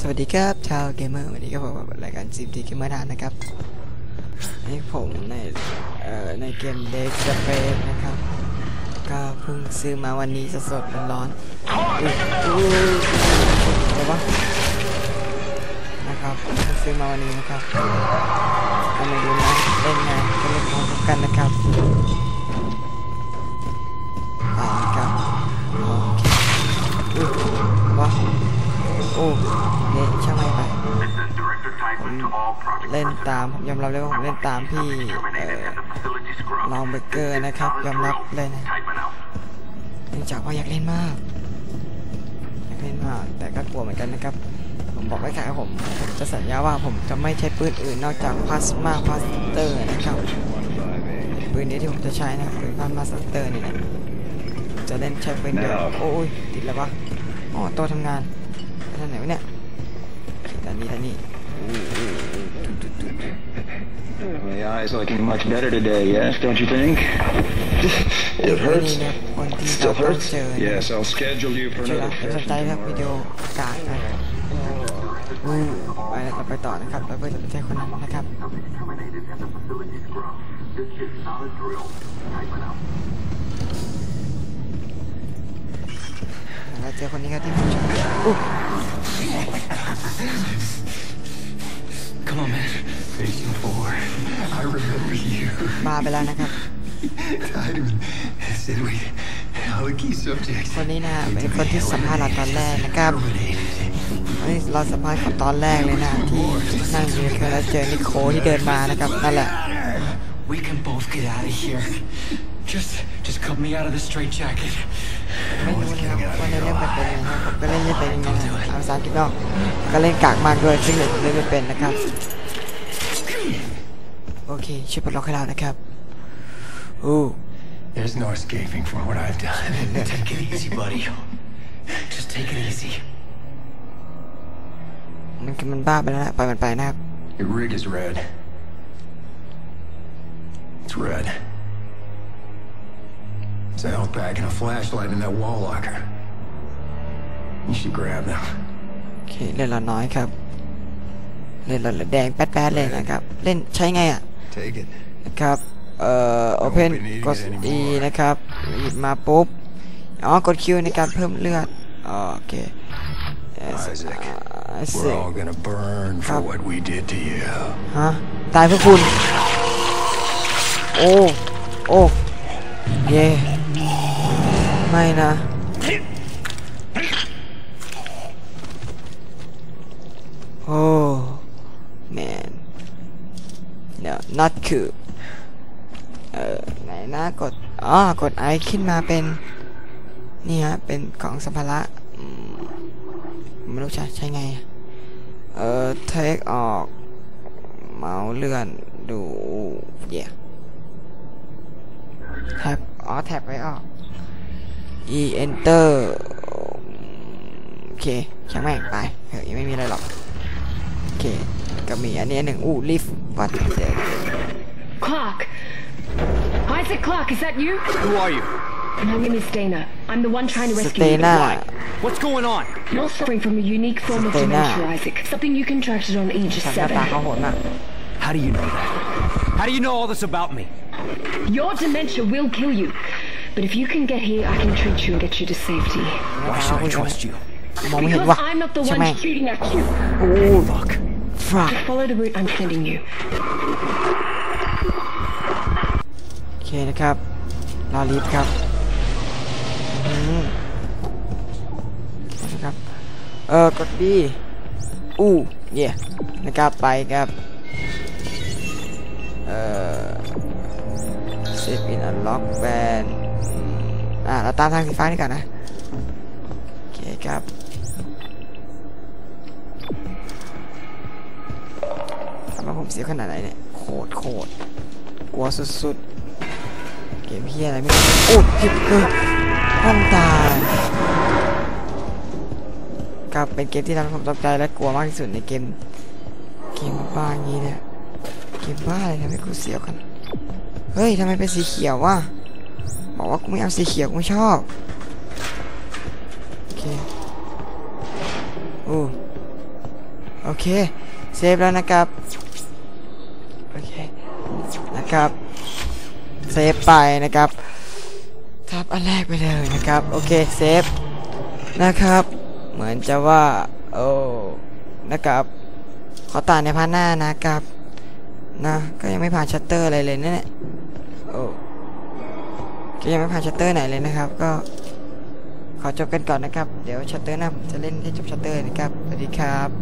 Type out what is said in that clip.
สวัสดีครับชาวเกมเมอร์วันนี้ก็พบกับรายการซิมทีเกมเมอร์ดานนะครับนี่ผมในเอ่อในเกมเด็กสเปนนะครับ ก็เพิ่งซื้อมาวันนี้สดๆร้อนๆอุ้เดี๋ยววะนะครับเพิ่งซื้อมาวันนี้นะครับก็มาดูนะเล่นไงก็เล่นพร้อมกันนะครับ ผมเล่นตามผมยอมรับเลยว่าผมเล่นตามพี่ลองเบเกอร์นะครับยอมรับเลยนะเนื่องจากว่าอยากเล่นมากอยากเล่นมากแต่ก็กลัวเหมือนกันนะครับ ผมบอกไว้ค่ะว่าผมผมจะสัญญาว่าผมจะไม่ใช้ปืนอื่นนอกจากพลาสมาพลาสเตอร์นะครับปืนนี้ที่ผมจะใช้นะปืนพลาสมาสเตอร์นี่นะผมจะเล่นใช้ปืนเดียวโอ้ยติดแล้ววะอ๋อตัวทำงานไปทางไหนวะเนี่ยด้านนี้ด้านนี้ อู้อู้อู้ตุ๊ดตุ๊ดตุ๊ด My eye's looking much better today, yes, don't you think? It นี่ hurts. เนี่ยคนที่เรา Still ต้อง hurts? เจอ Yes, I'll schedule you for เจอ another แล้วสน trip. ใจครับวิดีโอกาสนะอู้ไปแล้วเราไปต่อนะครับเราไปจะไปเจอคนนั้นนะครับเราเจอคนนี้ครับที่ผมชอบอู้ Come on, man. Facing forward. I remember you. มาไปแล้วนะครับ Tied said we all the key subjects. คนนี้นะเป็นคนที่สัมภาษณ์เราตอนแรกนะครับ Terminated. อันนี้เราสัมภาษณ์เขาตอนแรกเลยนะที่นั่งอยู่เคยแล้วเจอนิโคที่เดินมานะครับนั่นแหละ We can both get out of here. Just, just cut me out of the straitjacket. ไม่รู้นะครับว่าในเรื่องมันเป็นยังไงนะครับผมก็เล่นไม่เป็นยังไงนะเอาภาษาอังกฤษนอกก็เล่นกากมากด้วยซึ่งเล่นเล่นไม่เป็นนะครับโอเคช่วยปลดล็อกให้เรานะครับโอ้ There's no escaping from what I've done. take it easy, buddy. Just take it easy. มันมันบ้าไปแล้วนะปล่อยมันไปนะครับ Your rig is red. It's red. It's a health pack and a flashlight in that wall locker. You should grab them. โอเคเล่นเราน้อยครับ เล่นเราเหลือแดงแป๊ดๆเลยนะครับ เล่นใช้ไงอะ Take it. นะครับเอ่อ open กด E นะครับหยิบมาปุ๊บ อ๋อ กด Q ในการเพิ่มเลือดอ๋อโอเค Yes, Isaac, อ่า We're Isaac all gonna burn for Come. what we did to you. ฮะ ตายเพื่อคุณ โอ้ โอ้ เย่ ไม่นะ โอ้ man no not cool เออไหนนะกด อ๋อ กด I ขึ้นมาเป็น นี่ฮะ เป็นของสัมภาระไม่รู้ใช้ใช้ไง เอ่อ take ออก เมาส์เลื่อน ดู เย่แท็บ อ๋อ แท็บไว้ออก e enter โอเคช่างแม่งไปเฮ้ยยังไม่มีอะไรหรอก โอเค ก็มีอันนี้อันหนึ่งอู้ lift what the Clark! Isaac Clark, is that you? Who are you? My name is Dana. I'm the one trying to rescue you. Stena Why? What's going on? You're suffering from a unique form of Stena. dementia, Isaac. Something you contracted on age ฉันหน้าตา seven. เขาโหดมาก How do you know that? How do you know all this about me? Your dementia will kill you. But if you can get here, I can treat you and get you to safety. Why should I trust you? มองไม่เห็น Because ว่ะ I'm not the ช่าง one แม่ง shooting at you. Fuck. fuck Just follow the route I'm sending you. โอเคนะครับรอลิฟต์ครับอืมนะครับ เออกดดีอู้เย่นะครับ ไปครับ เอ่อเซฟอิน อ่าเราตามทางสีฟ้านี่ก่อนนะโอเคครับทำไมผมเสียขนาดไหนเนี่ยโคตรโคตรกลัวสุดๆเกมเฮียอะไรไม่รู้โอ้ยิบเลยห้องตายครับเป็นเกมที่ทำให้ผมตกใจและกลัวมากที่สุดในเกมเกมบ้าอย่างนี้เนี่ยเกมบ้าอะไรทำให้กูเสียวกันเฮ้ยทำไมเป็นสีเขียววะ บอกว่ากูไม่เอาสีเขียวกูไม่ชอบโอเคโอ้โอเคเซฟแล้วนะครับโอเคนะครับเซฟไปนะครับทับอันแรกไปเลยนะครับโอเคเซฟนะครับ เหมือนจะว่าโอ้นะครับขอตาในพาร์ทหน้านะครับนะก็ยังไม่ผ่านชัตเตอร์อะไรเลยนะเนี่ยโอ้ ก็ยังไม่ผ่านชัตเตอร์ไหนเลยนะครับ ก็ขอจบกันก่อนนะครับ เดี๋ยวชัตเตอร์หน้าผมจะเล่นให้จบชัตเตอร์นะครับ สวัสดีครับ